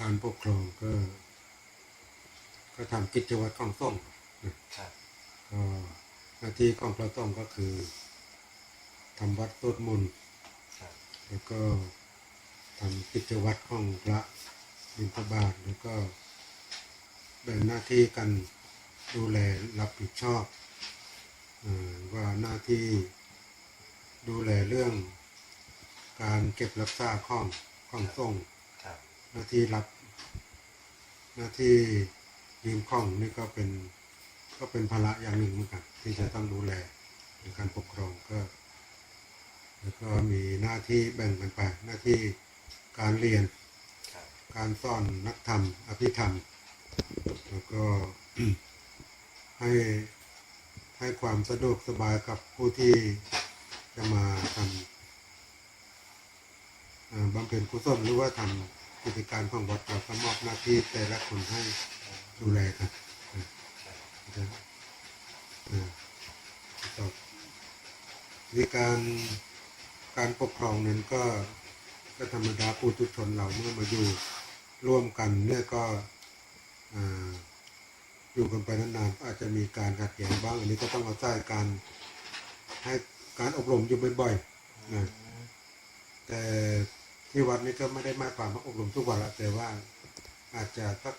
การปกครองก็ ก็ทำกิจวัตรของส้มนะครับก็หน้าที่ของพระส้มก็คือทำวัดสวดมนต์ครับแล้วก็ทำกิจวัตรของพระบิณฑบาตแล้วก็แบ่งหน้าที่กันดูแลรับผิดชอบเออว่าหน้าที่ดูแลเรื่องการเก็บรักษาของของส่งครับ หน้าที่รับ หน้าที่ยืมข้องนี่ก็เป็นก็เป็นภาระอย่างหนึ่งเหมือนกัน ที่จะต้องดูแลในการปกครองก็ แล้วก็มีหน้าที่แบ่งกันไป หน้าที่การเรียน การสอนนักธรรม อภิธรรม แล้วก็ให้ให้ความสะดวกสบายกับผู้ที่จะมาทำบำเพ็ญกุศลหรือว่าทำ กิจการของวัดเราก็มอบหน้าที่แต่ละคนให้ดูแลกันนะนะต่อวิการการปกครองนั้นก็ก็ธรรมดาปุถุชนเราเมื่อมาอยู่ร่วมกันเนี่ยก็ออยู่กันไปนานๆอาจจะมีการขัดแย้งบ้าง อันนี้ก็ต้องเอาศัยการให้การอบรมอยู่บ่อยๆนะแต่ ที่วัดนี้ก็ไม่ได้หมายความว่าอบรมทุกวันละแต่ว่าอาจจะสัก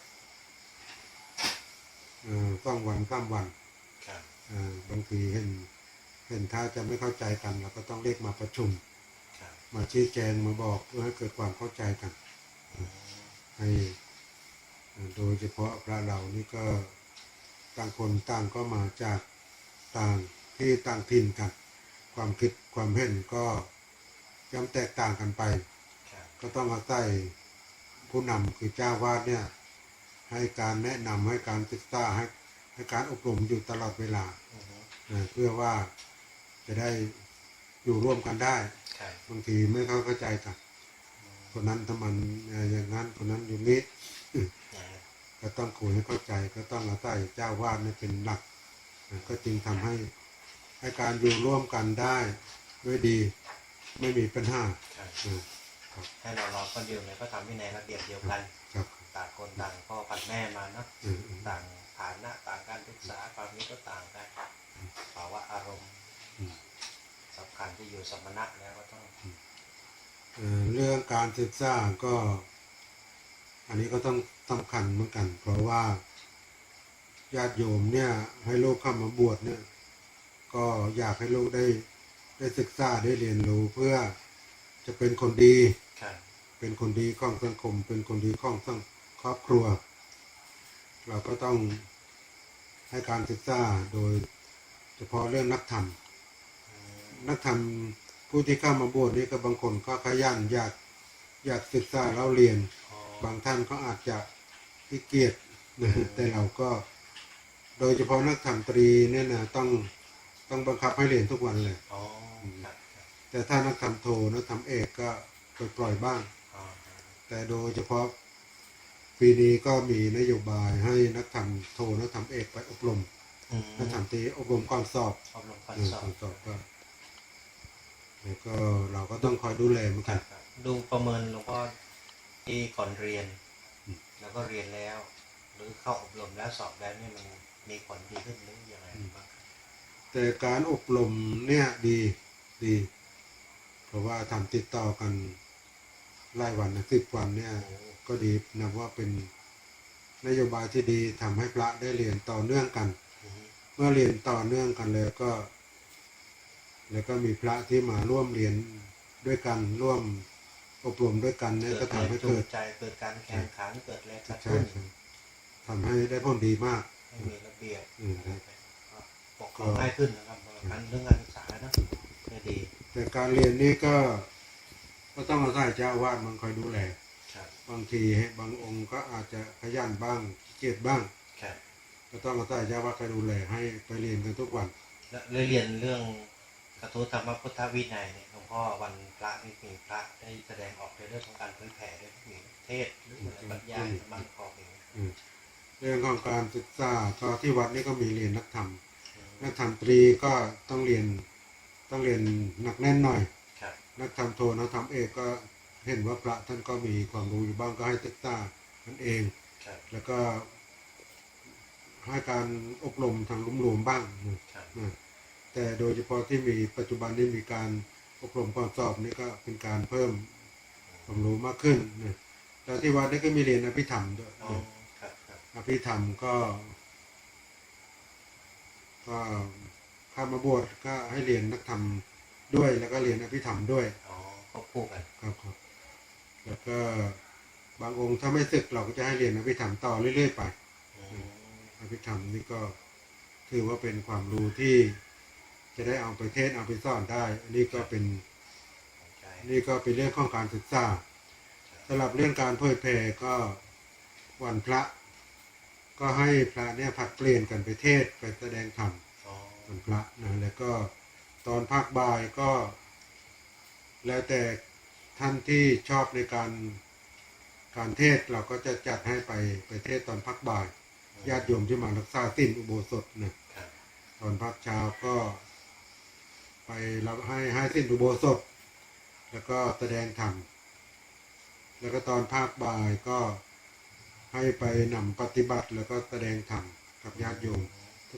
เอ่อสองวันสามวันครับเอ่อบางทีเห็นเห็นถ้าจะไม่เข้าใจกันเราก็ต้องเรียกมาประชุมครับมาชี้แจงมาบอกเพื่อให้เกิดความเข้าใจกันให้เอ่อโดยเฉพาะพระเรานี่ก็ต่างคนต่างก็มาจากต่างที่ต่างถิ่นกัน ความคิดความเห็นก็ย่อมแตกต่างกันไปครับ ก็ต้องอาศัยผู้นำคือเจ้าวาดเนี่ยให้การแนะนำให้การศึกษาให้ให้การอบรมอยู่ตลอดเวลาอือฮึนะเพื่อว่าจะได้อยู่ร่วมกันได้ครับบางทีไม่เข้าเข้าใจกันคนนั้นทำมันเอ่ออย่างนั้นคนนั้นอย่างนี้อย่างนั้นก็ต้องคุยให้เข้าใจก็ต้องอาศัยเจ้าวาดเนี่ยเป็นหลักนะก็จึงทำให้ให้การอยู่ร่วมกันได้ด้วยดี ไม่มีปัญหาครับนะครับ ให้เรารอคนเดียวเลยก็ทำวินัยระเบียบเดียวกันครับต่างคนต่างพ่อพันแม่มาเนาะเออเออต่างฐานะต่างการศึกษาความนี้ก็ต่างกันภาวะอารมณ์อืมสำคัญที่อยู่สมณะแล้วก็ต้องเอ่อเรื่องการศึกษาก็ อันนี้ก็ต้องสำคัญเหมือนกัน เพราะว่าญาติโยมเนี่ย ให้ลูกเข้ามาบวชเนี่ย ก็อยากให้ลูกได้ได้ศึกษาได้เรียนรู้เพื่อจะเป็นคนดีครับ เป็นคนดีของสังคม เป็นคนดีของสังครอบครัว เราก็ต้องให้การศึกษาโดยเฉพาะเรื่องนักธรรมอืมนักธรรมผู้ที่เข้ามาบวชนี่ก็บางคนก็ขยันอยากอยากศึกษาเราเรียนอ๋อบางท่านก็อาจจะขี้เกียจนะแต่เราก็โดยเฉพาะนักธรรมตรีเนี่ยนะต้องต้องบังคับให้เรียนทุกวันเลยอ๋อครับครับแต่ถ้านักธรรมโทนักธรรมเอกก็ ปล่อยๆบ้างอ๋อแต่โดยเฉพาะปีนี้ก็มีนโยบายให้นักธรรมโทนักธรรมเอกไปอบรมอืมนักธรรมตรีอบรมก่อนสอบอบรมก่อนเออสอก่อบนสอบก็แล้วก็เราก็ต้องคอยดูแลเหมือนคกัรันบครับดูประเมินหลวงพ่อที่ก่อนเรียนอืมแล้วก็เรียนแล้ว หรือเข้าอบรมแล้วสอบแล้วนี่มันมีผลดีขึ้นหรือยังไงบ้างครับแต่การอบรมเนี่ยดีดี เพราะว่าทำติดต่อกันไล่วันนะสิบวันเนี่ยก็ดีนับว่าเป็นนโยบายที่ดีทำให้พระได้เรียนต่อเนื่องกันอือฮึเมื่อเรียนต่อเนื่องกันเลยก็ แล้วก็มีพระที่มาร่วมเรียนด้วยกันร่วมอบรมด้วยกันเนี่ยก็ทำให้จูเกิงดใจเกิดการแข่งขันเกิดแรงกระใช่ตุ้นใช่ทำให้ได้ผลดีมากให้มีระเบียบอืมครับปกครองง่ายขึ้นนะครับการเรื่องการศึกษานะก็ดี แต่การเรียนนี่ก็ก็ต้องอาศัยเจ้าอาวาดมันคอยดูแลคครับบางทีบางองค์ก็อาจจะขยันบ้างขี้เกียจบ้าง ครับก็ต้องอาศัยเจ้าวัดคอยดูแลให้ไปเรียนกันทุกวัน แล้วเลยเรียนเรื่องกระทู้ธรรมพุทธวินัยเนี่ยหลวงพ่อวันพระนี่มีพระได้แสดงออกในเรื่องของการเผยแผ่ด้วยมีเทศน์หรืออะไรบรรยายบางข้อเองอืมเรื่องของการศึกษาก็ที่วัดนี่ก็มีเรียนนักธรรมนักธรรมตรีก็ต้องเรียน ต้องเรียนหนักแน่นหน่อย ครับนักธรรมโทนักธรรมเอกก็เห็นว่าพระท่านก็มีความรู้อยู่บ้างก็ให้ศึกษาท่านเอง ครับแล้วก็ให้การอบรมทางลุ่มรวมบ้างนะครับนะแต่โดยเฉพาะที่มีปัจจุบันนี้มีการอบรมความสอบนี่ก็เป็นการเพิ่มความรู้มากขึ้นนะแล้วที่วัดนี่ก็มีเรียนอภิธรรมด้วยอ๋อนะครับครับอภิธรรมก็ก็ เข้ามาบวชก็ให้เรียนนักธรรมด้วย แล้วก็เรียนอภิธรรมด้วยอ๋อควบคู่กันครับครับแล้วก็บางองค์ถ้าไม่ศึกเราก็จะให้เรียนอภิธรรมต่อเรื่อยๆไปอืมอภิธรรมนี่ก็ถือว่าเป็นความรู้ที่จะได้เอาไปเทศน์เอาไปสอนได้ อันนี้ก็เป็นใช่นี่ก็เป็นเรื่องของการศึกษาสำหรับเรื่องการเผยแผ่ก็วันพระ ก็ให้พระเนี่ยผัดเปลี่ยนกันไปเทศน์ไปแสดงธรรมอ๋อ วันพระนะแล้วก็ตอนภาคบ่ายก็ แล้วแต่ท่านที่ชอบในการการเทศเราก็จะจัดให้ไปไปเทศตอนพักบ่ายญาติโยมที่มารักษาสิ้นอุโบสถนะตอนพักเช้าก็ ไปรับให้ให้สิ้นอุโบสถ แล้วก็แสดงธรรมแล้วก็ตอนภาคบ่ายก็ให้ไปนำปฏิบัติแล้วก็แสดงธรรมกับญาติโยม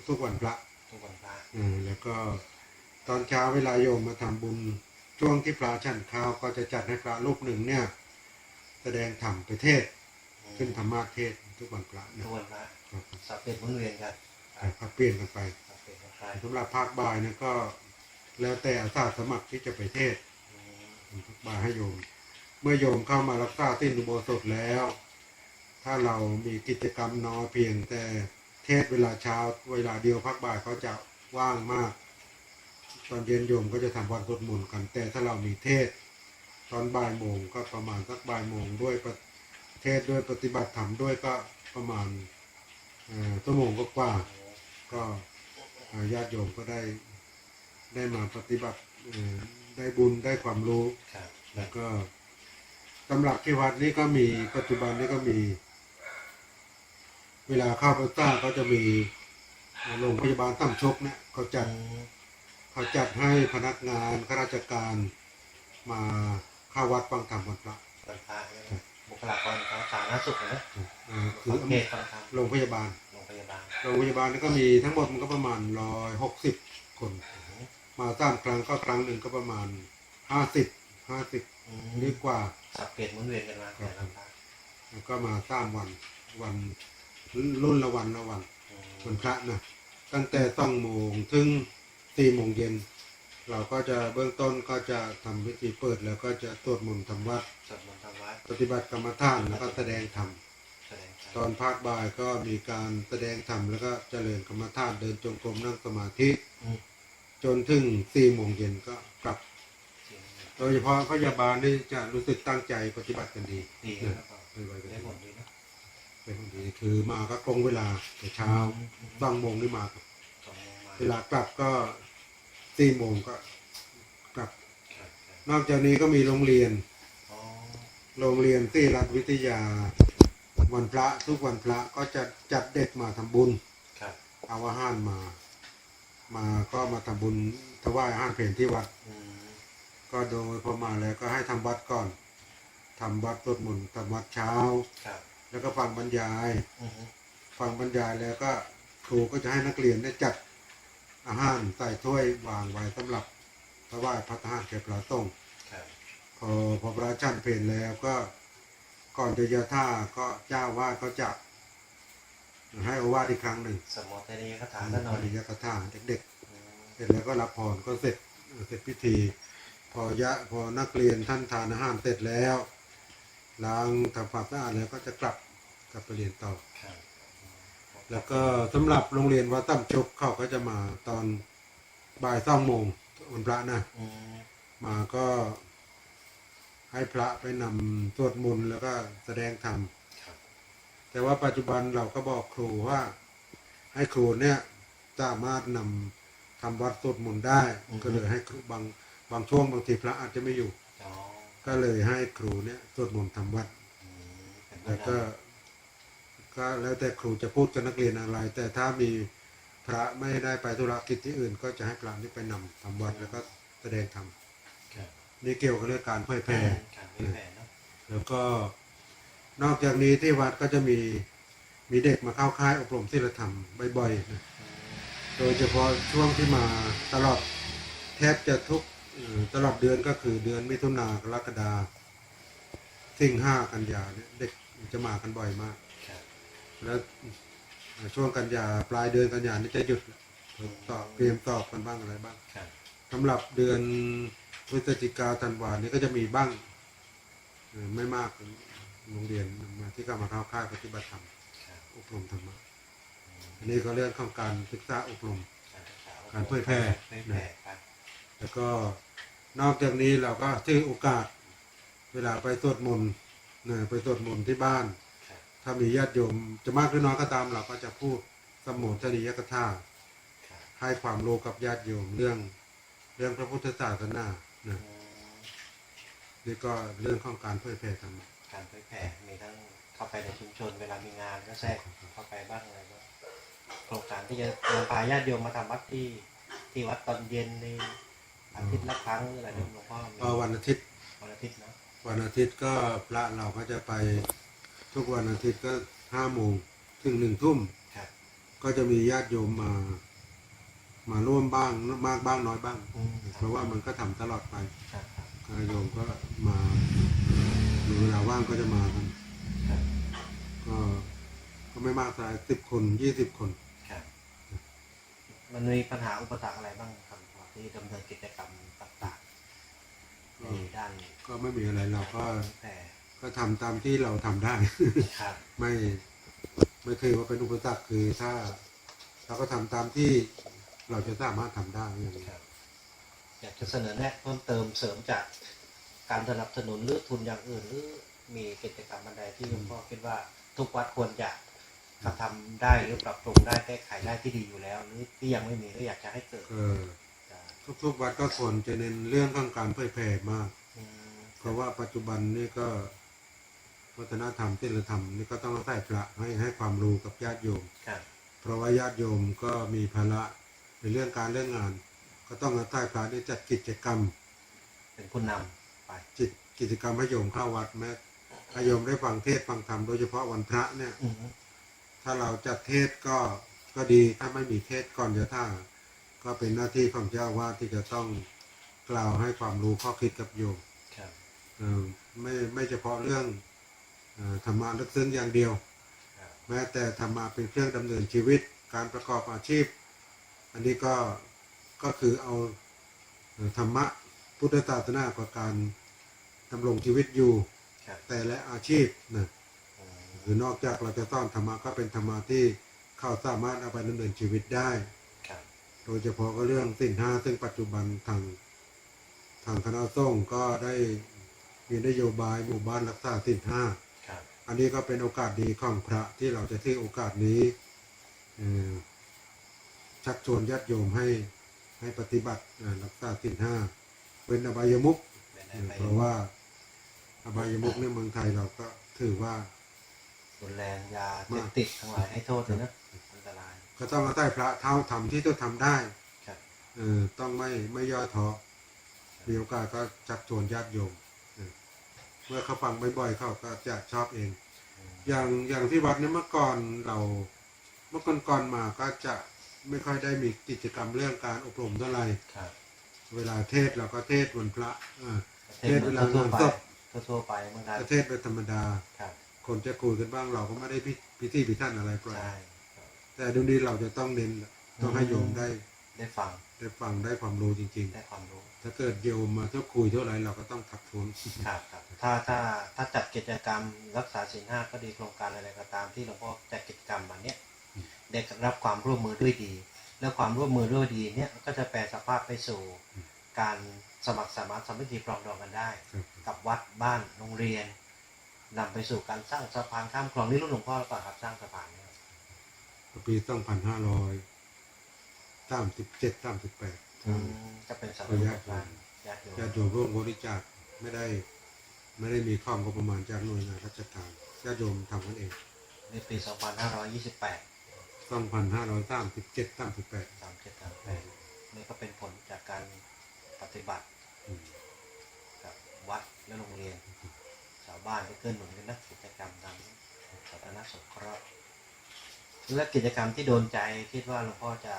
ทุกๆวันพระ ทุกวันพระอ่าแล้วก็ตอนเช้าเวลาโยมมาทำบุญช่วงที่พระฉันข้าวก็จะจัดให้พระรูปหนึ่งเนี่ย แสดงธรรมไปเทศน์ขึ้นธรรมะเทศน์ทุกวันพระนะทุกวันพระครับสับเปลี่ยนหมุนเวียนกันครับเปลี่ยนกันไปสับเปลี่ยนกันไปสำหรับภาคบ่ายเนี่ยก็ แล้วแต่อาสาสมัครที่จะไปเทศน์อืมภาคบ่ายให้โยม เมื่อโยมเข้ามารักษาสิ้นอุโบสถแล้ว ถ้าเรามีกิจกรรมน้อยเพียงแต่ เทศน์เวลาเช้าเวลาเดียวภาคบ่ายเขาจะว่างมาก ตอนเย็นโยมก็จะทำวันสวดมนต์กันแต่ถ้าเรามีเทศน์ตอนบ่ายโมงก็ประมาณสักบ่ายโมงด้วยประเทศน์ด้วยปฏิบัติธรรมด้วยก็ประมาณเอ่อชั่วโมงก็กว่าๆก็เอ่อญาติโยมก็ได้ได้มาปฏิบัติเอ่อได้บุญได้ความรู้ครับแล้วก็ตำรับที่วัดนี้ก็มีปัจจุบันนี้ก็มี เวลาเข้าพรรษาก็จะมีโรงพยาบาลตั้มชกเนี่ยเขาจัดอืมเขาจัดให้พนักงานข้าราชการมาเข้าวัดฟังธรรมวันพระวันพระเนี่ยนะบุคลากรทางสาธารณสุขนะเอ่อคืสัองเกตฟังธรรมโรงพยาบาลโรงพยาบาลโรงพยาบาลนี่ก็มีทั้งหมดมันก็ประมาณร้อยหกสิบคนอืมมาสามครั้งก็ครั้งหนึ่งก็ประมาณห้าสิบห้าสิบอืหรือมกว่าสับเปลี่ยนหมุนเวียนกันมาแต่ละพระแล้วก็มาสร้างวันวัน รุ่นละวันละวันอืมวันพระนะตั้งแต่ต้องโมงถึงสี่โมงเย็น เราก็จะเบื้องต้นก็จะทำพิธีเปิดแล้วก็จะสวดมนต์ทำวัดสวดมนต์ทำวัด ปฏิบัติกรรมฐานแล้วก็แสดงธรรมแสดงธรรมตอนภาคบ่ายก็มีการแสดงธรรมแล้วก็เจริญกรรมฐานเดินจงกรมนั่งสมาธิอืมจนถึงสี่โมงเย็นก็กลับจริงโดยเฉพาะพยาบาลนี่จะรู้สึกตั้งใจปฏิบัติกันดีดีนะแล้วก็ไปไวกันได้ดีผลดีนะ เป็นคนดีคือมาก็ตรงเวลาแต่เช้าสองโมงนี่มาครับสองโมงมาเวลากลับก็สี่โมงก็กลับ ครับครับนอกจากนี้ก็มีโรงเรียน อ๋อโรงเรียนที่รัฐวิทยา วันพระทุกวันพระก็จะจัดเด็กมาทำบุญ ครับเอาอาหารมา มาก็มาทำบุญถวายอาหารเพลที่วัด อืมก็โดยพอมาแล้วก็ให้ทำวัดก่อนทำวัดสวดมนต์ทำวัดเช้า ครับ แล้วก็ฟังบรรยาย อือฮึฟังบรรยายแล้วก็ครูก็จะให้นักเรียนได้จัดอาหารใส่ถ้วยวางไว้สำหรับถวายพระทหารแก่พระสงฆ์ครับ พอพอพระชันเพลแล้วก็ก่อนจะยาท่าก็เจ้าวาดก็จะให้โอวาทอีกครั้งหนึ่งสมมติในคาถาท่านหน่ปอยริยกถาเด็กอืมๆเสร็จแล้วก็รับพรก็เสร็จเสร็จพิธี พอยะพอนักเรียนท่านทานอาหารเสร็จแล้ว ล้างทำความสะอาดแล้วก็จะกลับกลับไปเรียนต่อครับแล้วก็สำหรับโรงเรียนวัดตั้มชกเขาก็จะมาตอนบ่ายสองโมงวันพระนะ อืมมาก็ให้พระไปนำสวดมนต์แล้วก็แสดงธรรม ครับแต่ว่าปัจจุบันเราก็บอกครูว่า ให้ครูเนี่ยสามารถนำทำวัดสวดมนต์ได้ ก็เลยให้ครูบางบางช่วงบางทีพระอาจจะไม่อยู่ อ๋อ ก็เลยให้ครูเนี่ยสวดมนต์ทำวัดอืมเป็นแล้วก็ก็แล้วแต่ครูจะพูดกับนักเรียนอะไร แต่ถ้ามีพระไม่ได้ไปธุรกิจที่อื่น ก็จะให้พระนี่ไปนำทำวัดแล้วก็แสดงธรรมครับนี่เกี่ยวกับเรื่องการเผยแพร่การเผยแผ่เนาะแล้วก็นอกจากนี้ที่วัดก็จะมีมีเด็กมาเข้าค่ายอบรมศีลธรรมบ่อยๆนะอืมโดยเฉพาะช่วงที่มาตลอดแทบจะทุกเอ่อ ตลอดเดือนก็คือเดือนมิถุนากรกฎาสิ่งห้ากันยาเนี่ยเด็กจะมากันบ่อยมากครับแล้วช่วงกันยาปลายเดือนกันยานี่จะหยุดสอบเตรียมสอบกันบ้างอะไรบ้างครับสำหรับเดือนพฤศจิกาธันวานี่ก็จะมีบ้างเอ่อไม่มากโรงเรียนมาที่ก็มาเข้าค่ายปฏิบัติธรรมครับอบรมธรรมะอันนี้ก็เรื่องของการศึกษาอบรม การศึกษการเผยแพร่เผย แผ่ครับแล้วก็นอกจากนี้เราก็ถือโอกาส เวลาไปสวดมนต์นะไปสวดมนต์ที่บ้านครับถ้ามีญาติโยมจะมากหรือน้อยก็ตามเราก็จะพูดสมุทนียกถาครับให้ความรู้กับญาติโยมเรื่องเรื่องพระพุทธศาสนานะอืมนี่ก็เรื่องของการเผยแพร่ธรรมะการเผยแผ่มีทั้งเข้าไปในชุมชนเวลามีงานก็แทรกเข้าไปบ้างอะไรบ้างโครงการที่จะนำพาญาติโยมมาทำวัดที่ที่วัดตอนเย็นใน อาทิตย์ละครั้งหรืออะไรนะหลวงพ่อมีก็วันอาทิตย์ วันอาทิตย์เนาะวันอาทิตย์ก็พระเราก็จะไปทุกวันอาทิตย์ก็ห้าโมงถึงหนึ่งทุ่ม ครับก็จะมีญาติโยมมา มาร่วมบ้างมากบ้างน้อยบ้าง อืมเพราะว่ามันก็ทำตลอดไปครับครับญาติโยมก็มามีเวลาว่างก็จะมากันครับก็ก็ไม่มากสายสิบคนยี่สิบคน ครับมันมีปัญหาอุปสรรคอะไรบ้าง ที่ดำเนินกิจกรรมต่างๆในด้านก็ไม่มีอะไรเราก็แต่ก็ทำตามที่เราทำได้ครับไม่ไม่เคยว่าเป็นอุปสรรคคือถ้าเราก็ทำตามที่เราจะสามารถทำได้อย่างนี้ครับอยากจะเสนอแนะเพิ่มเติมเสริมจากการสนับสนุนหรือทุนอย่างอื่นหรือมีกิจกรรมอันใดที่หลวงพ่อคิดว่าทุกวัดควรจะกระทำได้หรือปรับปรุงได้แก้ไขได้ที่ดีอยู่แล้ว หรือที่ยังไม่มีก็อยากจะให้เกิดก็จะ ทุกๆวัดก็ควรจะเน้นเรื่องของการเผยแผ่มากอืมเพราะว่าปัจจุบันนี่ก็วัฒนธรรมศีลธรรมนี่ก็ต้องอาศัยพระให้ให้ความรู้กับญาติโยมครับเพราะว่าญาติโยมก็มีภาระในเรื่องการเรื่องงาน ก็ต้องอาศัยพระที่จัดกิจกรรม เป็นผู้นำไปจิตกิจกรรมให้โยมเข้าวัดแม้ให้โยมได้ฟังเทศน์ฟังธรรมโดยเฉพาะวันพระเนี่ยอืมถ้าเราจัดเทศน์ก็ก็ดีถ้าไม่มีเทศน์ก่อนจะท่า ก็เป็นหน้าที่ของเจ้าอาวาดที่จะต้องกล่าวให้ความรู้ข้อคิดกับโยมครับเอ่อไม่ไม่เฉพาะเรื่องเอ่อธรรมะลึกซึ้งอย่างเดียวครับแม้แต่ธรรมะเป็นเครื่องดำเนินชีวิตการประกอบอาชีพ อันนี้ก็ก็คือเอาเอ่อธรรมะพุทธศาสนากับการดำรงชีวิตอยู่ครับแต่และอาชีพนะอืมคือนอกจากเราจะสอนธรรมะก็เป็นธรรมะที่เขาสามารถเอาไปดำเนินชีวิตได้ครับ โดยเฉพาะก็เรื่องสินห้าซึ่งปัจจุบันทางทางคณะสงฆ์ก็ได้มีนโยบายหมู่บ้านรักษาสินห้า ครับ อันนี้ก็เป็นโอกาสดีของพระที่เราจะที่โอกาสนี้เอ่อชักชวนญาติโยมให้ให้ปฏิบัติเอ่อรักษาสินห้าเป็นอบายมุขเป็นเอ่ได้อไปเพราะว่าอบายมุขในเมืองไทยเราก็ถือว่ารุนแรงยาเสพติดทั้งหลายให้โทษเลยนะอันตราย ก็ต้องอาศัยพระเท่าทำที่ต้องทำได้ครับเออต้องไม่ไม่ย่อท้อมีโอกาสก็ชักชวนญาติโยมเออเมื่อเขาฟังบ่อยๆเขาก็จะชอบเองอืมอย่างอย่างที่วัดเนี่ยเมื่อก่อนเราเมื่อก่อนๆมาก็จะไม่ค่อยได้มีกิจกรรมเรื่องการอบรมเท่าไหร่ครับเวลาเทศน์เราก็เทศน์วันพระอ่าเทศเวลางานทั่วๆไปศพทั่วๆไปเหมือนกันก็เทศน์เป็นธรรมดาครับคนจะคุยกันบ้างเราก็ไม่ได้พิพิธีพิธันอะไรปล่อยใช่ครับ แต่เดูนี้เราจะต้องเน้นต้องให้โยมได้ได้ฟังได้ฟังได้ความรู้จริงได้ความรู้ๆถ้าเกิดโยมมาเท่าคุยเท่าไหร่เราก็ต้องทักท้วงครับครับถ้าถ้าถ้าจัดกิจกรรมรักษาศีลห้าก็ดีโครงการอะไรก็ตามที่หลวงพ่อจัดกิจกรรมมันเนี้ยได้รับความร่วมมือด้วยดี แล้วความร่วมมือด้วยดีเนี่ยก็จะแปลสภาพไปสู่การสมัครสมานสามัคคีปรองดองกันได้ครับกับวัดบ้านโรงเรียนนำไปสู่การสร้างสะพานข้ามคลองนี่รุ่นหลวงพ่อหรือเปล่าครับสร้างสะพานเนี่ย ปีสองพันห้าร้อยสามสิบเจ็ดสามสิบแปดอืมจะเป็นสะพานสะพานญาติโยมญาติโยมร่วมบริจาคไม่ได้ ไม่ได้มีความงบประมาณจากหน่วยงานราชการญาติโยมทำกันเอง ในปี2528สองพันห้าร้อยสามสิบเจ็ดสามสิบแปด37 38นี่ก็เป็นผลจากการปฏิบัติกับวัดและโรงเรียน ชาวบ้านที่เกื้อหนุนกันนะกิจกรรมทางสาธารณสงเคราะห์ และกิจกรรมที่โดนใจคิดว่าหลวงพ่อจะ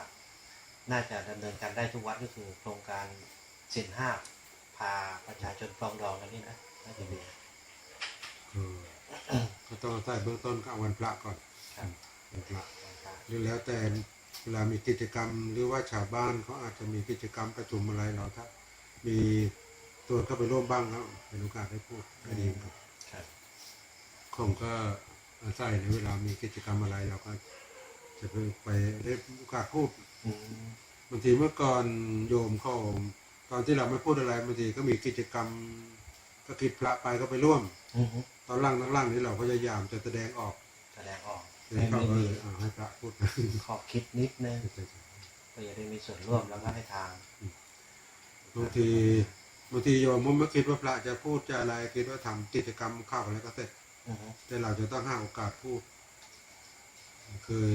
น่าจะดำเนินการได้ทุกวัดก็คือโครงการสินห้าพาประชาชนปรองดองกันนี่นะน่าจะดีก็ก็ต้องใส่เบื้องต้นก็เอาวันพระก่อนครับวันพระหรือแล้วแต่เวลามีกิจกรรมหรือว่าชาวบ้านเขาอาจจะมีกิจกรรมประชุมอะไรเราถ้ามีตัวเข้าไปร่วมบ้างแล้วเป็นโอกาสได้พูดได้ดีครับครับคงก็ อาศัยในเวลามีกิจกรรมอะไรเราก็จะไปไปได้โอกาสพูดอืมบางทีเมื่อก่อนโยมเขาตอนที่เราไม่พูดอะไรบางทีก็มีกิจกรรมก็คิดพระไปก็ไปร่วมอืมตอนล่างล่างนี้เราพยายามจะแสดงออกแสดงออกเดี๋ยวให้เขาไม่เอมีอเอาให้พระพูดขอบคิดนิดนึงก็จะได้มีส่วนร่วมแล้วก็ให้ทางบางทีบางทีโยมมันไม่คิดว่าพระจะพูดจะอะไรคิดว่าทำกิจกรรมเข้าอะไรก็เสร็จอืม แต่เราจะต้องหาโอกาสพูดเคย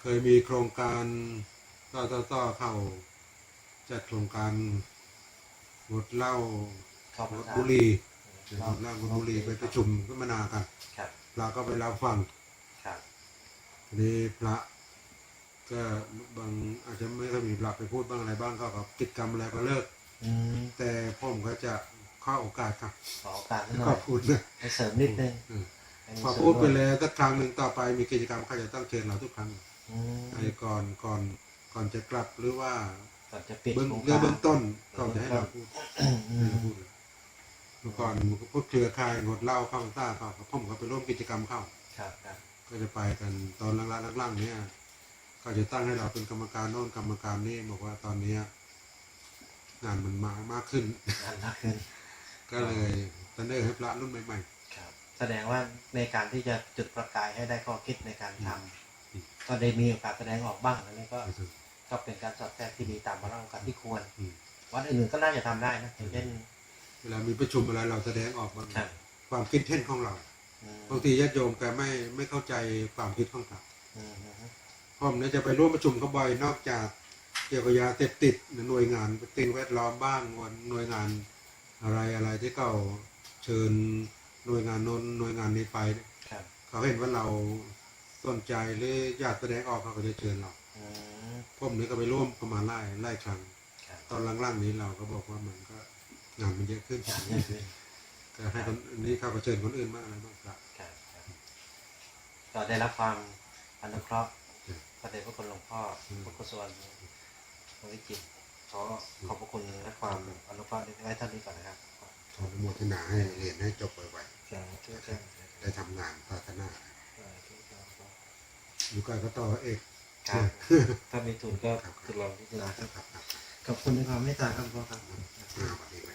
เคยมีโครงการต่อต่อต่อเข้าจัดโครงการงดเหล้าเข้างพรรดษาบุหรี่คงดเหล้างดบุหรี่ไปประชุมก็มนากันรับเราก็ไปรับฟังครับทีนี้พระก็บางอาจจะไม่ค่อยมีพระไปพูดบ้างอะไรบ้างก็กับกิจกรรมอะไรก็เลิก อืมแต่ผมก็จะเข้าโอกาสครับขอโอกาสนิดหน่ก็อยพูดนะให้เสริมนิดนึงอืมให้มีพอส่วนพูดไปร่วมแล้วสักครั้งหนึ่งต่อไปมีกิจกรรมเขาจะต้องเชิญเราทุกครั้งอืมไอ้ก่อนก่อนก่อนจะกลับหรือว่าก่อนจะปิดเบื้องโครงเรื่องการ เบื้องต้นก่อนจะให้เราพูดอืม ให้เราพูดเมื่อก่อนพวกเครือข่ายงดเหล้าเข้าซ่าเข้าผมก็ไปร่วมกิจกรรมเข้า ครับครับก็จะไปกันตอนล่างๆล่างๆเนี้ยก็จะตั้งให้เราเป็นกรรมการโน่นกรรมการนี่บอกว่าตอนเนี้ยงานมันมามากขึ้น งานมากขึ้น ก็เลยเสนอให้พระรุ่นใหม่ครับแสดงว่าในการที่จะจุดประกายให้ได้ข้อคิดในการทอืมำก็ได้มีโอกาสแสดงออกบ้างอันนี้ก็ ๆ ก็เป็นการสอดแทรกที่ดีตามมาตรการที่ควร อืม วัดอื่นๆก็น่าจะทำได้นะอย่างเช่นเวลามีประชุมอะไรเราแสดงออกบ้างครับความคิดเห็นของเราอืมบางทีญาติโยมแกไม่ไม่เข้าใจความคิดของเราอืมอืมผมเนี่ยจะไปร่วมประชุมเขาบ่อยนอกจากเกี่ยวกับยาเสพติดหน่วยงานสิ่งแวดล้อมบ้างวันหน่วยงาน อะไรอะไรที่เขาเชิญหน่วยงานโน้นหน่วยงานนี้ไปเนี่ยครับเขาเห็นว่าเราสนใจหรืออยากแสดงออกเขาก็จะเชิญเราอืมผมนี่ก็ไปร่วมประมาณไล่ไล่ครั้ง ครับตอนล่างๆนี้เราก็บอกว่ามันก็งานมันเยอะขึ้นอย่างนี้คือก็ให้คนนี้เขาก็เชิญคนอื่นมางอะไรบ้างครับ ครับครับก็ได้รับความอนุเคราะห์ครับพระเดชพระคุณหลวงพ่ออืมพระกุศลบริจิตร ขอขอบพระคุณและความอนุเคราะห์ไว้เท่านี้ก่อนนะครับขออนุโมทนาให้เรียนให้จบไวสาธุครับๆได้ทำงานพัฒนาสาธุครับอยู่ใกล้ก็ต่อเอกครับถ้ามีทุนก็ทดลองพิจารณาครับครับครับขอบคุณในความเมตตาครับพ่อครับอ่าวันนี้ไหม